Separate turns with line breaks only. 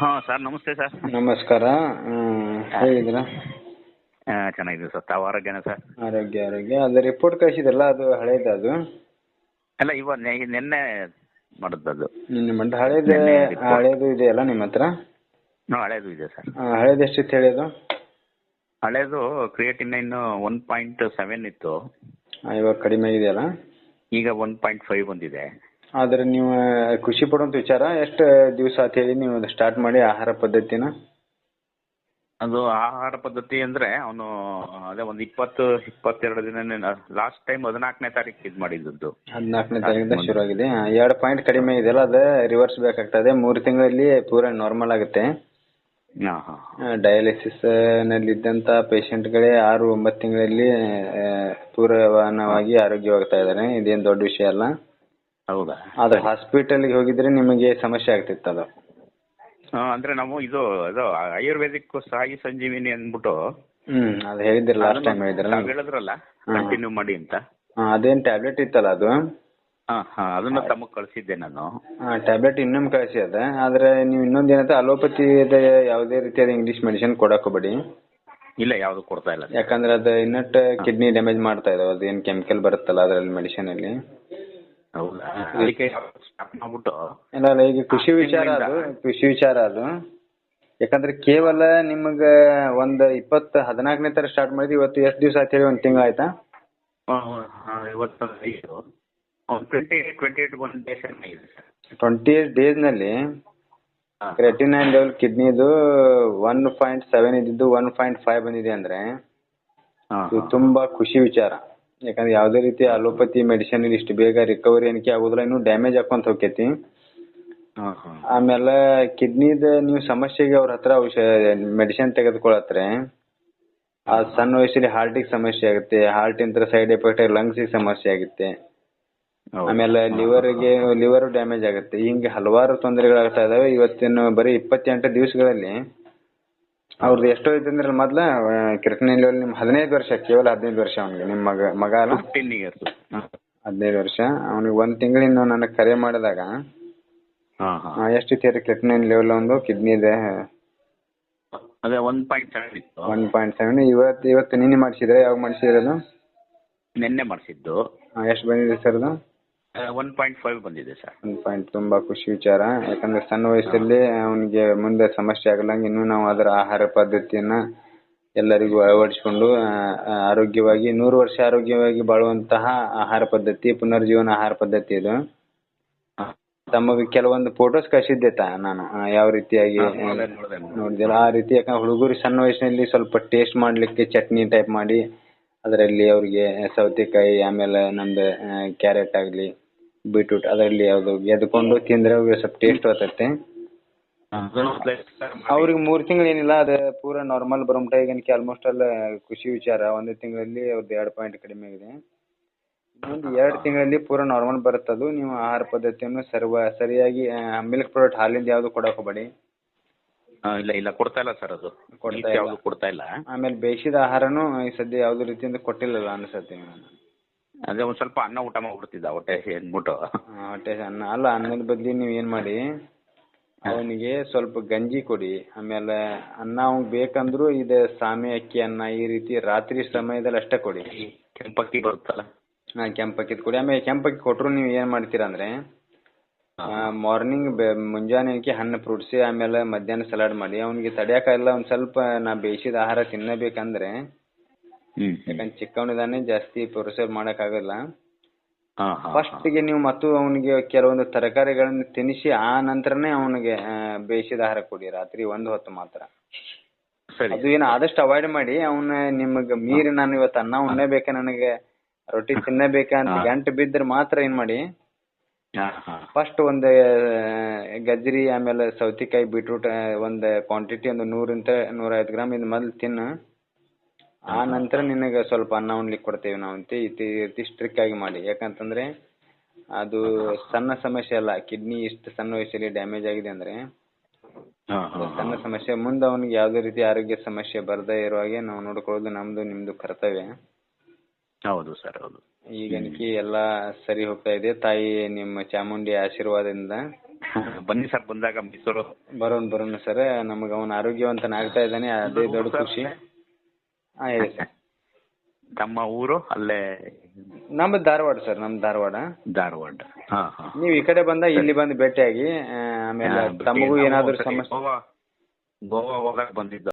ಹಾಂ ಸರ್ ನಮಸ್ತೆ ಸರ್.
ನಮಸ್ಕಾರ. ಹೇಗಿದ್ದೀರ?
ಚೆನ್ನಾಗಿದ್ದೀವಿ ಚೆನ್ನಾಗಿದೆ ಸರ್. ತಾವು ಆರೋಗ್ಯನ ಸರ್?
ಆರೋಗ್ಯ ಆರೋಗ್ಯ. ಅದು ರಿಪೋರ್ಟ್ ಕಳಿಸಿದ್ರಲ್ಲ ಅದು ಹಳೇದು ಅದು?
ಅಲ್ಲ ಇವಾಗ ನಿನ್ನೆ ಮಾಡಿದ್ದದು
ನಿನ್ನ ಮಂಡ ಹಳೇದು. ಹಳೇದು ಇದೆಯಲ್ಲ ನಿಮ್ಮ ಹತ್ರ?
ಹಾಂ ಹಳೇದು ಇದೆ ಸರ್.
ಹಳೇದು ಎಷ್ಟಿತ್ತು ಹೇಳೋದು
ಹಳೇದು ಕ್ರಿಯೇಟಿನ್ ಇನ್ನು ಒನ್ ಪಾಯಿಂಟ್ ಸೆವೆನ್ ಇತ್ತು.
ಇವಾಗ ಕಡಿಮೆ ಇದೆಯಲ್ಲ?
ಈಗ ಒನ್ ಪಾಯಿಂಟ್ ಫೈವ್ ಬಂದಿದೆ.
ಆದ್ರೆ ನೀವು ಖುಷಿ ಪಡುವಂತ ವಿಚಾರ ಎಷ್ಟು ದಿವಸ ಅಂತ ಹೇಳಿ ನೀವು ಸ್ಟಾರ್ಟ್ ಮಾಡಿ ಆಹಾರ ಪದ್ಧತಿನ?
ಅದು ಆಹಾರ ಪದ್ಧತಿ ಅಂದ್ರೆ ಅವನು ಅದೇ ಒಂದು ಇಪ್ಪತ್ತು ಇಪ್ಪತ್ತೆರಡು ದಿನ ಲಾಸ್ಟ್ ಟೈಮ್ ಹದಿನಾಲ್ಕನೇ ತಾರೀಕು ಇದು ಮಾಡಿದ್ದದ್ದು.
ಹದಿನಾಲ್ಕನೇ ತಾರೀಕಿಂದ ಶುರು ಆಗಿದೆ ಎರಡು ಪಾಯಿಂಟ್ ಕಡಿಮೆ ಇದೆಯಲ್ಲ ಅದು ರಿವರ್ಸ್ ಬೇಕಾಗ್ತದೆ. ಮೂರು ತಿಂಗಳಲ್ಲಿ ಪೂರ ನಾರ್ಮಲ್ ಆಗುತ್ತೆ. ಡಯಾಲಿಸಿಸ್ನಲ್ಲಿ ಇದ್ದಂತ ಪೇಷಂಟ್ಗಳೇ ಆರು ಒಂಬತ್ತು ತಿಂಗಳಲ್ಲಿ ಪೂರ ಪೂರ್ಣವಾಗಿ ಆರೋಗ್ಯವಾಗ್ತಾ ಇದ್ದಾರೆ. ಇದೇನು ದೊಡ್ಡ ವಿಷಯ ಅಲ್ಲ.
ಹೌದಾ?
ಆದ್ರೆ ಹಾಸ್ಪಿಟಲ್ಗೆ ಹೋಗಿದ್ರೆ ನಿಮಗೆ ಸಮಸ್ಯೆ ಆಗ್ತಿತ್ತು ಅದು.
ಅಂದ್ರೆ ಅಂದರೆ ನಾವು ಇದು ಇದು ಆಯುರ್ವೇದಿಕ್ ಸಾಯಿ ಸಂಜೀವಿನಿ ಅಂದ್ಬಿಟ್ಟು
ಹ್ಮ್ ಅದು ಹೇಳಿದ್ರಿ ಲಾಸ್ಟ್ ಟೈಮ್ ಹೇಳಿದ್ರಲ್ಲ.
ತಾವ್ ಹೇಳಿದ್ರಲ್ಲ ಕಂಟಿನ್ಯೂ ಮಾಡಿ ಅಂತ.
ಹಾ, ಅದೇನ್ ಟ್ಯಾಬ್ಲೆಟ್ ಇತ್ತಲ್ಲ ಅದು?
ಅದನ್ನ ತಮಗ್ ಅದನ್ನು ತಮಗೆ ಕಳಿಸಿದ್ದೆ ನಾನು.
ಟ್ಯಾಬ್ಲೆಟ್ ಇನ್ನೊಮ್ಮೆ ಕಳಿಸಿ ಅದ. ಆದ್ರೆ ನೀವು ಇನ್ನೊಂದ್ ಏನಂತ ಅಲೋಪತಿ ಯಾವುದೇ ರೀತಿಯಾದ ಇಂಗ್ಲಿಷ್ ಮೆಡಿಸಿನ್ ಕೊಡಕ್ ಹೋಗ್ಬೇಡಿ.
ಇಲ್ಲ ಯಾವುದು ಕೊಡ್ತಾ ಇಲ್ಲ.
ಯಾಕಂದ್ರೆ ಅದು ಇನ್ನಟ್ ಕಿಡ್ನಿ ಡ್ಯಾಮೇಜ್ ಮಾಡ್ತಾ ಇದಾವೆ ಅದೇನ್ ಕೆಮಿಕಲ್ ಬರುತ್ತಲ್ಲ ಅದರಲ್ಲಿ ಮೆಡಿಸಿನ್ ಅಲ್ಲಿ.
ಹೌದಾ? ಅದಕ್ಕೆ ಸ್ಟಾಪ್ ಮಾಡ್ಬಿಟ್ಟು
ಇಲ್ಲ ಅಲ್ಲ ಈಗ ಕೃಷಿ ವಿಚಾರ ಅದು ಕೃಷಿ ವಿಚಾರ ಅದು. ಯಾಕಂದ್ರೆ ಕೇವಲ ನಿಮಗ ಒಂದ್ ಇಪ್ಪತ್ತು ಹದಿನಾಲ್ಕನೇ ತರ ಸ್ಟಾರ್ಟ್ ಮಾಡಿದ್ವಿ ಇವತ್ತು ಎಷ್ಟು ದಿವಸ ಆಯ್ತು ಹೇಳಿ ಒಂದು ತಿಂಗಳು ಆಯ್ತಾ?
ಇವತ್ತು ಐದು. Twenty twenty eight one days ಇದೆ ಸರ್.
ಟ್ವೆಂಟಿ
ಏಟ್ನಲ್ಲಿ
ಕ್ರೆಟಿನೈನ್ ಲೆವೆಲ್ ಕಿಡ್ನಿದು ಒನ್ ಪಾಯಿಂಟ್ ಸೆವೆನ್ ಇದ್ದಿದ್ದು ಒನ್ ಪಾಯಿಂಟ್ ಫೈವ್ ಬಂದಿದೆ ಅಂದ್ರೆ
ಹಾಂ
ಇದು ತುಂಬಾ ಖುಷಿ ವಿಚಾರ. ಯಾಕಂದ್ರೆ ಯಾವುದೇ ರೀತಿ ಅಲೋಪತಿ ಮೆಡಿಸಿನ್ ಇಷ್ಟು ಬೇಗ ರಿಕವರಿ ಏನಕ್ಕೆ ಆಗುದಿಲ್ಲ ಇನ್ನು ಡ್ಯಾಮೇಜ್ ಹಾಕೊಂತ ಹೋಗ್ತೈತಿ ಆಮೇಲೆ ಕಿಡ್ನಿದ ನೀವು ಸಮಸ್ಯೆಗೆ ಅವ್ರ ಹತ್ರ ಔಷಧ ಮೆಡಿಸಿನ್ ತೆಗೆದುಕೊಳತ್ರೆ ಆ ಸಣ್ಣ ವಯಸ್ಸಲ್ಲಿ ಹಾರ್ಟಿಗೆ ಸಮಸ್ಯೆ ಆಗುತ್ತೆ. ಹಾರ್ಟ್ ಇಂದ ಸೈಡ್ ಎಫೆಕ್ಟ್ ಲಂಗ್ಸಿಗೆ ಸಮಸ್ಯೆ ಆಗುತ್ತೆ. ಆಮೇಲೆ ಲಿವರ್ಗೆ ಲಿವರ್ ಡ್ಯಾಮೇಜ್ ಆಗುತ್ತೆ. ಹಿಂಗೆ ಹಲವಾರು ತೊಂದರೆಗಳಾಗ್ತಾ ಇದಾವೆ. ಇವತ್ತಿನ ಬರೀ ಇಪ್ಪತ್ತೆಂಟು ದಿವಸಗಳಲ್ಲಿ ಅವ್ರದ್ದು ಎಷ್ಟೋ ಇದ್ದಂದ್ರೆ ಮೊದ್ಲ ಕ್ರಿಟನಿನ್ ಲೆವೆಲ್ ನಿಮ್ಮ ಹದಿನೈದು ವರ್ಷ ಕೇವಲ ಹದಿನೈದು ವರ್ಷ ಅವನಿಗೆ ನಿಮ್ಮ ಮಗ ಮಗ ಅಲ್ಲ?
ಫಿಫ್ಟೀನ್ ಇಯರ್ಸ್
ಹದಿನೈದು ವರ್ಷ. ಅವನಿಗೆ ಒಂದು ತಿಂಗಳಿಂದ ನನಗೆ ಕರೆ ಮಾಡಿದಾಗ
ಎಷ್ಟು
ಇತ್ತು ಎಷ್ಟಿತ್ತು ಕ್ರಿಟನಿನ್ ಲೆವೆಲ್ ಒಂದು ಕಿಡ್ನಿದೆ
ಅದೇ ಒನ್ ಪಾಯಿಂಟ್ ಸೆವೆನ್ ಇತ್ತು.
ಒನ್ ಪಾಯಿಂಟ್ ಸೆವೆನ್ ಇವತ್ತು ಇವತ್ತು ನಿನ್ನೆ ಮಾಡಿಸಿದ್ರೆ? ಯಾವಾಗ ಮಾಡಿಸಿದ್ರೆ ಅದು
ನಿನ್ನೆ ಮಾಡಿಸಿದ್ದು.
ಎಷ್ಟು ಬಂದಿದೆ ಸರ್ ಅದು?
ಒನ್ ಪಾಯಿಂಟ್ ಫೈವ್ ಬಂದಿದೆ ಸರ್
ಒನ್ ಪಾಯಿಂಟ್ ತುಂಬಾ ಖುಷಿ ವಿಚಾರ. ಯಾಕಂದ್ರೆ ಸಣ್ಣ ವಯಸ್ಸಲ್ಲಿ ಅವನಿಗೆ ಮುಂದೆ ಸಮಸ್ಯೆ ಆಗಲಂಗೆ ಇನ್ನೂ ನಾವು ಅದರ ಆಹಾರ ಪದ್ಧತಿಯನ್ನ ಎಲ್ಲರಿಗೂ ಅಳವಡಿಸಿಕೊಂಡು ಆ, ಆರೋಗ್ಯವಾಗಿ ನೂರು ವರ್ಷ ಆರೋಗ್ಯವಾಗಿ ಬಾಳುವಂತಹ ಆಹಾರ ಪದ್ಧತಿ ಪುನರ್ಜೀವನ ಆಹಾರ ಪದ್ಧತಿ ಇದು. ತಮಗೆ ಕೆಲವೊಂದು ಫೋಟೋಸ್ ಕಳಿಸಿದ್ದೆ ತಾ ನಾನು. ಆ, ಯಾವ ರೀತಿಯಾಗಿ
ನೋಡ್ದೆ ನೋಡಿದೆ
ನೋಡಿದಿಲ್ಲ. ಆ ರೀತಿ ಯಾಕಂದ್ರೆ ಹುಡುಗರು ಸಣ್ಣ ವಯಸ್ಸಿನಲ್ಲಿ ಸ್ವಲ್ಪ ಟೇಸ್ಟ್ ಮಾಡ್ಲಿಕ್ಕೆ ಚಟ್ನಿ ಟೈಪ್ ಮಾಡಿ ಅದರಲ್ಲಿ ಅವರಿಗೆ ಸೌತೆಕಾಯಿ ಆಮೇಲೆ ನಮ್ದು ಕ್ಯಾರೆಟ್ ಆಗಲಿ ಬೀಟ್ರೂಟ್ ಅದರಲ್ಲಿ ಯಾವುದು ಎದ್ಕೊಂಡು ತಿಂದ್ರೆ ಅವ್ರಿಗೆ ಸ್ವಲ್ಪ ಟೇಸ್ಟ್ ಬರ್ತೈತೆ. ಅವ್ರಿಗೆ ಮೂರು ತಿಂಗಳು ಏನಿಲ್ಲ ಅದು ಪೂರ ನಾರ್ಮಲ್ ಬರೋಮಟ ಈಗ ಆಲ್ಮೋಸ್ಟ್ ಅಲ್ಲ ಖುಷಿ ವಿಚಾರ. ಒಂದು ತಿಂಗಳಲ್ಲಿ ಅವ್ರದ್ದು ಎರಡು ಪಾಯಿಂಟ್ ಕಡಿಮೆ ಆಗಿದೆ. ಇನ್ನೊಂದು ಎರಡು ತಿಂಗಳಲ್ಲಿ ಪೂರ ನಾರ್ಮಲ್ ಬರುತ್ತದು ನೀವು ಆಹಾರ ಪದ್ಧತಿಯನ್ನು ಸರ್ವ ಸರಿಯಾಗಿ ಮಿಲ್ಕ್ ಪ್ರಾಡಕ್ಟ್ ಹಾಲಿಂದ ಯಾವ್ದು ಕೊಡಕ್ಕೆ ಹೋಗಬೇಡಿ.
ಇಲ್ಲ ಇಲ್ಲ ಕೊಡ್ತಾ ಇಲ್ಲ ಸರ್ ಅದು.
ಕೊಡ್ತಾ ಇಲ್ಲ.
ಯಾವುದು ಕೊಡ್ತಾ ಇಲ್ಲ.
ಆಮೇಲೆ ಬೇಯಿಸಿದ ಆಹಾರನೂ ಈ ಸದ್ಯ ಯಾವುದೇ ರೀತಿಯಿಂದ ಕೊಟ್ಟಿಲ್ಲಲ್ಲ ಅನ್ಸತ್ತೆ ನಾನು
ಅದೇ ಒಂದು ಸ್ವಲ್ಪ ಅನ್ನ ಊಟ ಮಾಡ್ಬಿಡ್ತಿದ್ದ ಹೊಟ್ಟೆ ಅಂದ್ಬಿಟ್ಟು
ಆ, ಹೊಟ್ಟೆ ಅನ್ನ. ಅಲ್ಲ ಅನ್ನದ ಬದ್ಲಿ ನೀವು ಏನು ಮಾಡಿ ಅವನಿಗೆ ಸ್ವಲ್ಪ ಗಂಜಿ ಕೊಡಿ. ಆಮೇಲೆ ಅನ್ನ ಅವ್ನಿಗೆ ಬೇಕಂದ್ರೂ ಇದೆ ಸಾಮೆ ಅಕ್ಕಿ ಅನ್ನ ಈ ರೀತಿ ರಾತ್ರಿ ಸಮಯದಲ್ಲಿ ಅಷ್ಟೇ ಕೊಡಿ.
ಕೆಂಪಕ್ಕಿ ಬರುತ್ತಲ್ಲ?
ಹಾಂ ಕೆಂಪಕ್ಕಿದ್ ಕೊಡಿ. ಆಮೇಲೆ ಕೆಂಪಕ್ಕಿ ಕೊಟ್ರು ನೀವು ಏನು ಮಾಡ್ತೀರಾ ಅಂದರೆ ಮಾರ್ನಿಂಗ್ ಮುಂಜಾನೆಗೆ ಹಣ್ಣು ಫ್ರೂಟ್ಸಿ ಆಮೇಲೆ ಮಧ್ಯಾಹ್ನ ಸಲಾಡ್ ಮಾಡಿ. ಅವನಿಗೆ ತಡಿಯೋಕ್ಕಾಗಲ್ಲ ಒಂದ್ ಸ್ವಲ್ಪ ನಾ ಬೇಯಿಸಿದ ಆಹಾರ ತಿನ್ನಬೇಕಂದ್ರೆ ಯಾಕಂದ್ರೆ ಚಿಕ್ಕವನಿದಾನೆ ಜಾಸ್ತಿ ಪ್ರೊಸೆಸ್
ಮಾಡಕ್ ಆಗಲ್ಲ.
ಫಸ್ಟ್ಗೆ ನೀವು ಮತ್ತು ಅವನಿಗೆ ಕೆಲವೊಂದು ತರಕಾರಿಗಳನ್ನು ತಿನ್ನಿಸಿ ಆ ನಂತರನೇ ಅವನಿಗೆ ಬೇಯಿಸಿದ ಆಹಾರ ಕೊಡಿ ರಾತ್ರಿ ಒಂದು ಹೊತ್ತು ಮಾತ್ರ.
ಸರಿ.
ಅದು ಏನು ಆದಷ್ಟು ಅವಾಯ್ಡ್ ಮಾಡಿ ಅವನ ನಿಮಗೆ ಮೀರಿ ನಾನು ಇವತ್ತು ಅನ್ನ ಉಣ್ಣಬೇಕ ನನಗೆ? ರೊಟ್ಟಿ ತಿನ್ನಬೇಕಾ ಅಂತ
ಹಾ.
ಗಂಟು ಬಿದ್ದರೆ ಮಾತ್ರ ಏನ್ ಮಾಡಿ?
ಹಾಂ ಹಾಂ.
ಫಸ್ಟ್ ಒಂದು ಗಜ್ಜರಿ ಗಜ್ರಿ ಆಮೇಲೆ ಸೌತಿಕಾಯಿ ಬೀಟ್ರೂಟ್ ಒಂದು ಕ್ವಾಂಟಿಟಿ ಒಂದು ನೂರಿಂದ ನೂರೈವತ್ತು ಗ್ರಾಮ್ ಇದು ಮೊದಲು ತಿನ್ನು. ಆ ನಂತರ ನಿನಗೆ ಸ್ವಲ್ಪ ಅನ್ನ ಉಣ್ಲಿಕ್ಕೆ ಕೊಡ್ತೇವೆ ನಾವು ಅಂತ ಇತಿ ಸ್ಟ್ರಿಕ್ ಆಗಿ ಮಾಡಿ. ಯಾಕಂತಂದ್ರೆ ಅದು ಸಣ್ಣ ಸಮಸ್ಯೆ ಅಲ್ಲ ಕಿಡ್ನಿ ಇಷ್ಟು ಸಣ್ಣ ವಯಸ್ಸಲ್ಲಿ ಡ್ಯಾಮೇಜ್ ಆಗಿದೆ ಅಂದ್ರೆ ಸಣ್ಣ ಸಮಸ್ಯೆ. ಮುಂದೆ ಅವನಿಗೆ ಯಾವುದೇ ರೀತಿ ಆರೋಗ್ಯ ಸಮಸ್ಯೆ ಬರದೇ ಇರೋ ಹಾಗೆ ನಾವು ನೋಡ್ಕೊಳ್ಳೋದು ನಮ್ದು ನಿಮ್ದು ಕರ್ತವ್ಯ.
ಹೌದು ಸರ್ ಹೌದು.
ಈಗನಿಕೆ ಎಲ್ಲ ಸರಿ ಹೋಗ್ತಾ ಇದೆ. ತಾಯಿ ನಿಮ್ಮ ಚಾಮುಂಡಿ ಆಶೀರ್ವಾದದಿಂದ.
ಬನ್ನಿ ಸರ್ ಬಂದಾಗ ಮೈಸೂರು.
ಬರೋಣ ಬರೋಣ ಸರ್. ನಮಗೆ ಅವನ ಆರೋಗ್ಯವಂತನ ಆಗ್ತಾ ಇದ್ದಾನೆ ಅದೇ ದೊಡ್ಡ ಖುಷಿ. ಹಾಂ ಹೇಳಿ ಸರ್
ತಮ್ಮ ಊರು ಅಲ್ಲೇ?
ನಮ್ದು ಧಾರವಾಡ ಸರ್ ನಮ್ದು ಧಾರವಾಡ.
ಧಾರವಾಡ. ಹಾ ಹಾ.
ನೀವು ಈ ಕಡೆ ಬಂದ ಇಲ್ಲಿ ಬಂದು ಭೇಟಿಯಾಗಿ ಆಮೇಲೆ ತಮಗೂ ಏನಾದರೂ ಸಮಸ್ಯೆ
ಗೋವಾ ಗೋವಾ ಹೋಗಕ್ ಬಂದಿದ್ದು.